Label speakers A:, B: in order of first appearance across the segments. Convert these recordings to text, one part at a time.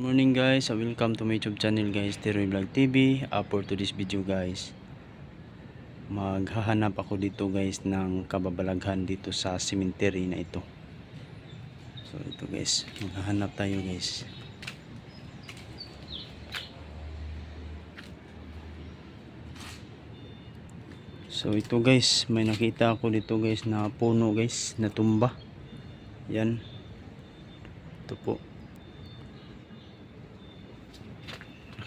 A: Good morning guys, welcome to my YouTube channel guys, Teroy Vlog TV. Uh, for today's video guys, maghahanap ako dito guys ng kababalaghan dito sa cemetery na ito. So ito guys, maghahanap tayo guys. So ito guys, may nakita ako dito guys na puno guys, na tumba. Yan. Ito po.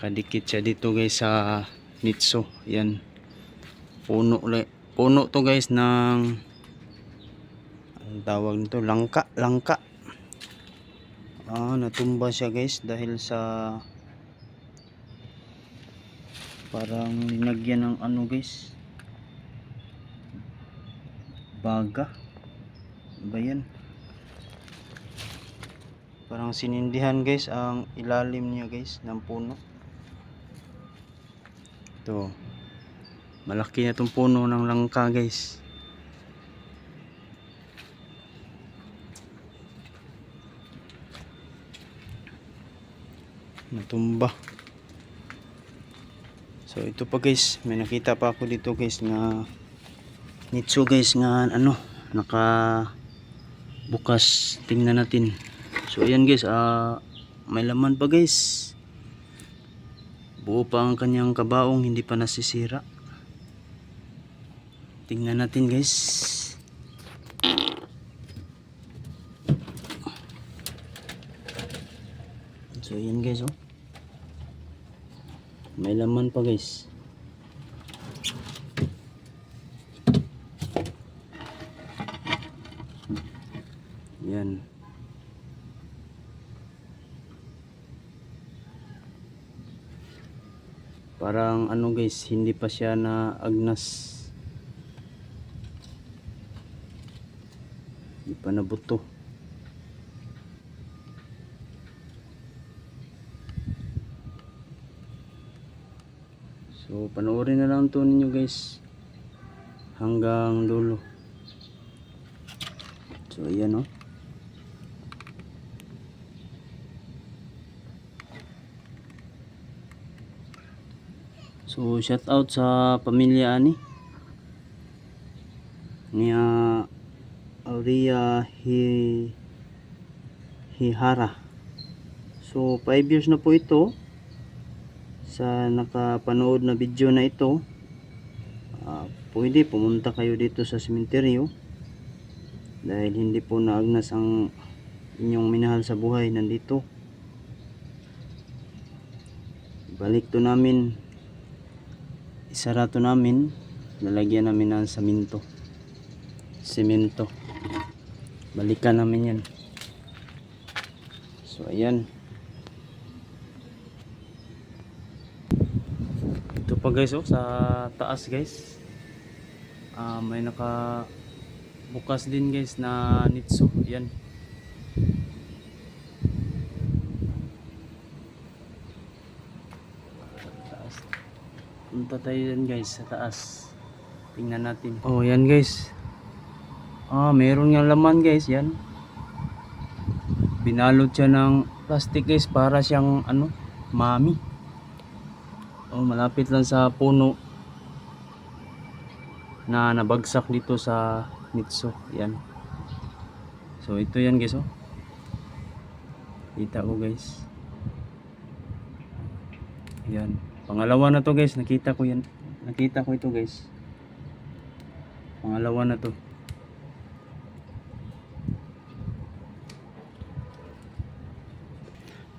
A: Nakadikit siya dito guys sa nitso. Yan. Puno. Puno to guys ng ang tawag nito langka, langka. Ah, natumba siya guys dahil sa parang linagyan ng ano guys. Baga. Ba yan? Parang sinindihan guys ang ilalim niya guys ng puno. Ito. Malaki na itong puno ng langka guys. Natumba. So ito pa guys, may nakita pa ako dito guys nga nitso guys nga ano, naka bukas tingnan natin. So ayan guys, ah may laman pa guys. Buo pa ang kanyang kabaong, hindi pa nasisira. Tingnan natin guys. So ayan guys oh. May laman pa guys. Yan. Parang ano guys, hindi pa siya na agnas. Hindi pa nabuto. So, panoorin na lang to ninyo guys. Hanggang dulo. So, ayan oh. So, shout out sa pamilya ani. Niya Aurea Hi Hihara. So, 5 years na po ito sa nakapanood na video na ito. ah, pwede pumunta kayo dito sa sementeryo dahil hindi po naagnas ang inyong minahal sa buhay nandito. Balik to namin isarato namin lalagyan namin ng saminto simento balikan namin yan. So ayan. Ito pa guys oh sa taas guys. Ah may naka bukas din guys na nitso. Yan taas punta tayo dyan guys sa taas. Tingnan natin. Oh yan guys. Ah meron nga laman guys yan. Binalot siya ng plastic guys para siyang ano mami. Oh malapit lang sa puno na nabagsak dito sa nitso. Yan. So ito yan guys oh. Kita ko guys. Yan Pangalawa na to guys, nakita ko yan. Nakita ko ito guys. Pangalawa na to.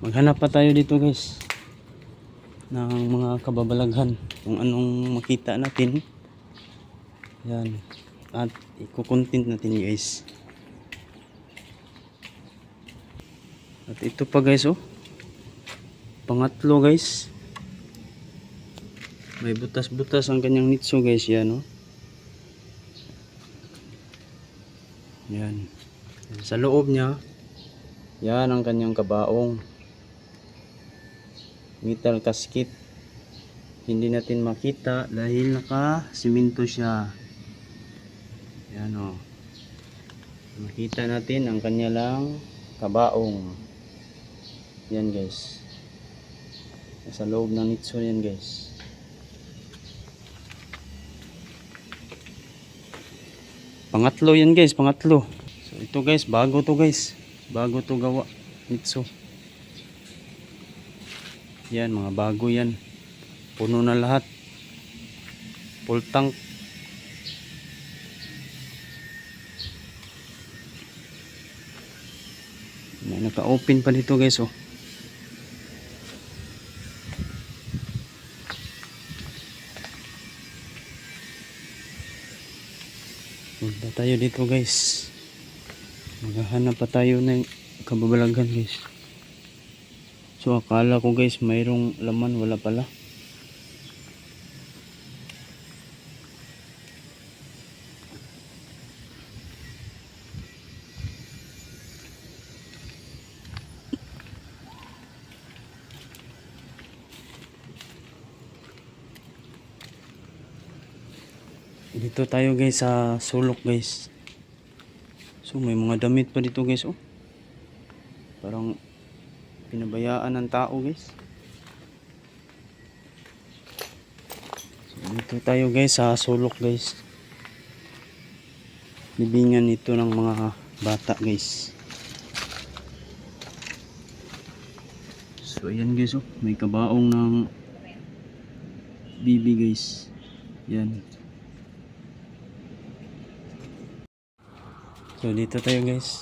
A: Maghanap pa tayo dito guys ng mga kababalaghan kung anong makita natin. Yan. At iko-content natin guys. At ito pa guys oh. Pangatlo guys. May butas-butas ang kanyang nitso guys yan oh. Yan. Sa loob niya, yan ang kanyang kabaong. Metal casket. Hindi natin makita dahil naka-siminto siya. Yan oh. Makita natin ang kanya lang kabaong. Yan guys. Sa loob ng nitso yan guys. Pangatlo yan guys, pangatlo. So ito guys, bago to guys. Bago to gawa. Nitso. Yan, mga bago yan. Puno na lahat. Full tank. Naka-open pa dito guys oh. Tayo dito guys. Maghahanap pa tayo ng kababalagan guys. So akala ko guys mayroong laman wala pala. Dito tayo guys sa sulok guys. So may mga damit pa dito guys oh. Parang pinabayaan ng tao guys. So, dito tayo guys sa sulok guys. Libingan ito ng mga bata guys. So ayan guys oh, may kabaong ng bibi guys. Yan. So dito tayo guys.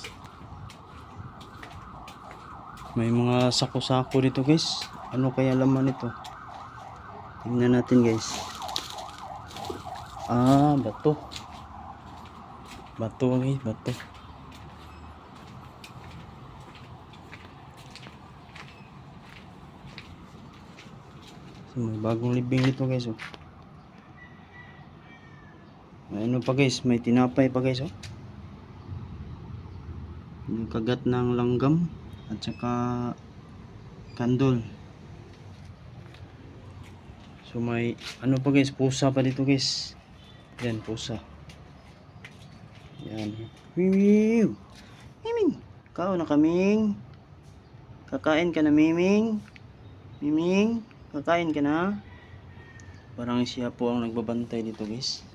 A: May mga sako-sako dito guys. Ano kaya laman ito? Tingnan natin guys. Ah, bato. Bato guys, bato. So, may bagong libing dito guys oh. May ano pa guys, may tinapay pa guys oh. Yung kagat ng langgam at saka kandol. So may ano pa guys, pusa pa dito guys. Yan, pusa. Yan. Mimiw! Miming! Kao na kaming. Kakain ka na, Miming. Miming, kakain ka na. Parang siya po ang nagbabantay dito guys.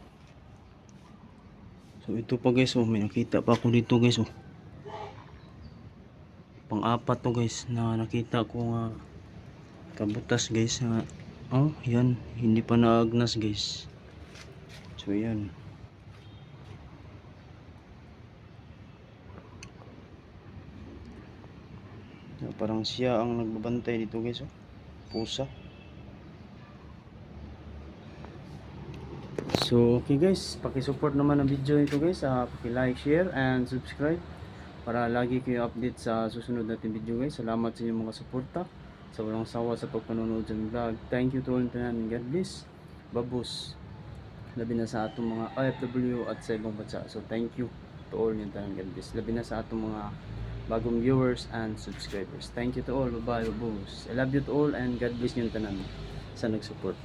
A: So ito pa guys, oh, may nakita pa ako dito guys, oh pang-apat to guys na nakita ko nga kabutas guys nga oh yan hindi pa naagnas guys. So yan So, parang siya ang nagbabantay dito guys oh. Pusa. So, okay guys, paki-support naman ang video nito guys. Uh, paki-like, share, and subscribe para lagi kayo update sa susunod natin video guys. Salamat sa inyong mga suporta sa walang sawa sa pagpanonood ng vlog. Thank you to all tanan. God bless. Babus. Labi na sa atong mga OFW at sa ibang bansa. So thank you to all yung tanan. God bless. Labi na sa atong mga bagong viewers and subscribers. Thank you to all. Bye-bye. Babus. I love you to all and God bless yung tanan sa nag-support.